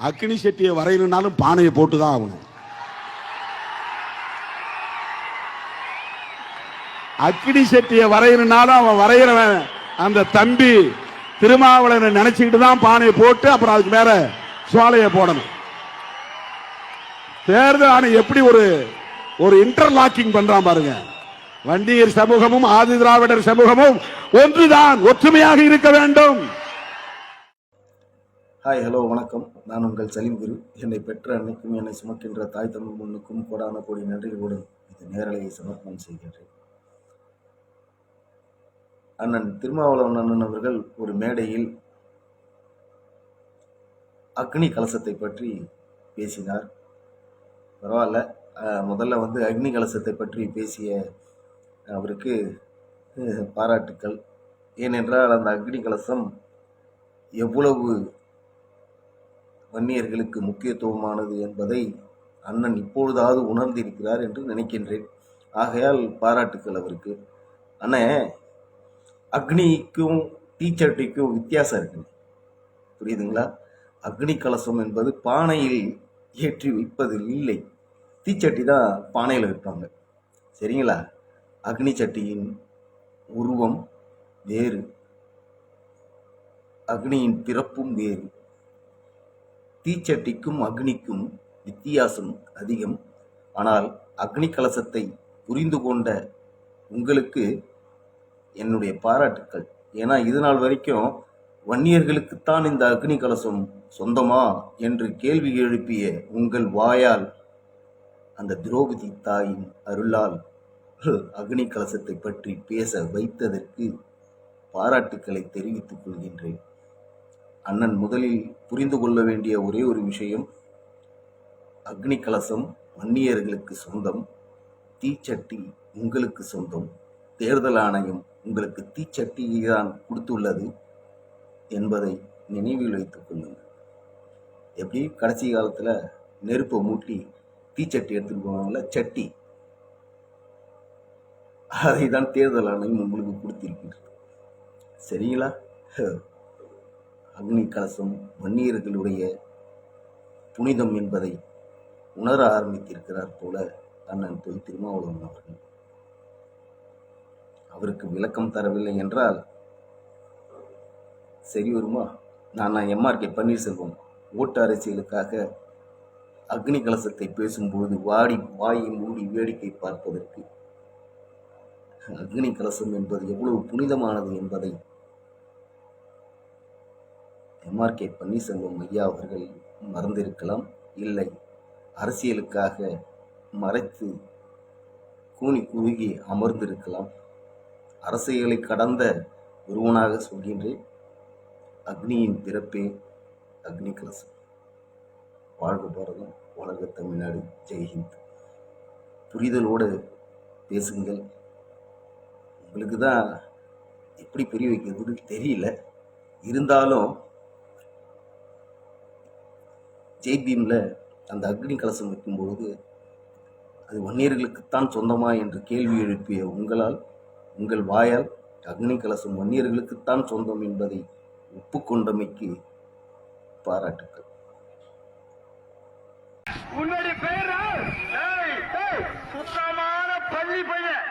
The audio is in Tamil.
அக்னி செட்டியை வரையணும்னாலும் பானையை போட்டு தான் ஆகணும். அக்னி செட்டியை வரையணும்னாலும் அவன் வரைகிறவன் அந்த தம்பி திருமாவளவனை நினைச்சுக்கிட்டு தான் பானையை போட்டு அப்புறம் அதுக்கு மேல சோலையை போடணும். தேர்தல் ஆணையம் எப்படி ஒரு ஒரு இன்டர்லாக்கிங் பண்றான் பாருங்க. வண்டியர் சமூகமும் ஆதி திராவிடர் சமூகமும் ஒன்றுதான் ஒற்றுமையாக இருக்க வேண்டும். ஹாய் ஹலோ வணக்கம். நான் உங்கள் சலீம் குரு. என்னை பெற்ற அன்னைக்கும் என்னை சுமக்கின்ற தாய் தமிழ் முன்னுக்கும் கோடான கோடி நன்றிகளுடன் இது நேரலையை சமர்ப்பணம் செய்கின்றேன். அண்ணன் திருமாவளவன் அண்ணன் அவர்கள் ஒரு மேடையில் அக்னி கலசத்தை பற்றி பேசினார். பரவாயில்ல முதல்ல வந்து அக்னி கலசத்தை பற்றி பேசிய அவருக்கு பாராட்டுக்கள். ஏனென்றால் அந்த அக்னி கலசம் எவ்வளவு வன்னியர்களுக்கு முக்கியத்துவமானது என்பதை அண்ணன் இப்பொழுதாவது உணர்ந்திருக்கிறார் என்று நினைக்கின்றேன். ஆகையால் பாராட்டுக்கள் அவருக்கு. அண்ணே அக்னிக்கும் டீச்சர்ட்டிக்கும் வித்தியாசம் இருக்கு. புரியுதுங்களா? அக்னி கலசம் என்பது பானையில் ஏற்றி வைப்பதில் இல்லை. தீச்சட்டி தான் பானையில் வைப்பாங்க. சரிங்களா? அக்னி சட்டியின் உருவம் வேறு. அக்னியின் பிறப்பும் வேறு. தீச்சட்டிக்கும் அக்னிக்கும் வித்தியாசம் அதிகம். ஆனால் அக்னி கலசத்தை புரிந்து கொண்ட உங்களுக்கு என்னுடைய பாராட்டுக்கள். ஏன்னா இது நாள் வரைக்கும் வன்னியர்களுக்குத்தான் இந்த அக்னி கலசம் சொந்தமா என்று கேள்வி எழுப்பிய உங்கள் வாயால் அந்த திரௌபதி தாயின் அருளால் அக்னி கலசத்தை பற்றி பேச வைத்ததற்கு பாராட்டுக்களை தெரிவித்துக் கொள்கின்றேன். அண்ணன் முதலில் புரிந்து கொள்ள வேண்டிய ஒரே ஒரு விஷயம் அக்னி கலசம் வன்னியர்களுக்கு சொந்தம் தீச்சட்டி உங்களுக்கு சொந்தம் தேர்தல் ஆணையம் உங்களுக்கு தீச்சட்டியை தான் கொடுத்துள்ளது என்பதை நினைவில் வைத்துக் கொள்ளுங்கள். எப்படி? கடைசி காலத்தில் நெருப்பை மூட்டி தீச்சட்டி எடுத்துட்டு போவாங்கல்ல சட்டி. அதை தான் தேர்தல் ஆணையம் உங்களுக்கு கொடுத்திருக்கின்றது சரிங்களா? அக்னி கலசம் வன்னியர்களுடைய புனிதம் என்பதை உணர ஆரம்பித்திருக்கிறார் போல அண்ணன் தொல் திருமாவளவன் அவர்கள். அவருக்கு விளக்கம் தரவில்லை என்றால் சரி வருமா? நான் நான் எம்ஆர்கே பன்னீர்செல்வம் ஓட்டு அரசியலுக்காக அக்னி கலசத்தை பேசும்போது வாடி வாயை மூடி வேடிக்கை பார்ப்பதற்கு. அக்னி கலசம் என்பது எவ்வளவு புனிதமானது என்பதை எம்ஆர்கே பன்னீர்செல்வம் ஐயா அவர்கள் மறந்திருக்கலாம். இல்லை அரசியலுக்காக மறைத்து கூனி குறுகி அமர்ந்திருக்கலாம். அரசியலை கடந்த ஒருவனாக சொல்கின்றேன். அக்னியின் பிறப்பே அக்னி கலசம். வாழ்க பாரதம் வளர்க தமிழ்நாடு. ஜெய்ஹிந்த் புரிதலோடு பேசுங்கள். உங்களுக்கு தான் எப்படி புரிய வைக்கிறதுன்னு தெரியல. இருந்தாலும் ஜெய்பீமில் அந்த அக்னி கலசம் வைக்கும்பொழுது அது வன்னியர்களுக்குத்தான் சொந்தமா என்று கேள்வி எழுப்பிய உங்களால் உங்கள் வாயால் அக்னி கலசம் வன்னியர்களுக்குத்தான் சொந்தம் என்பதை ஒப்புக்கொண்டமைக்கு பாராட்டுக்கள். உன்னுடைய பெயரா சுத்தமான பள்ளி பையன்.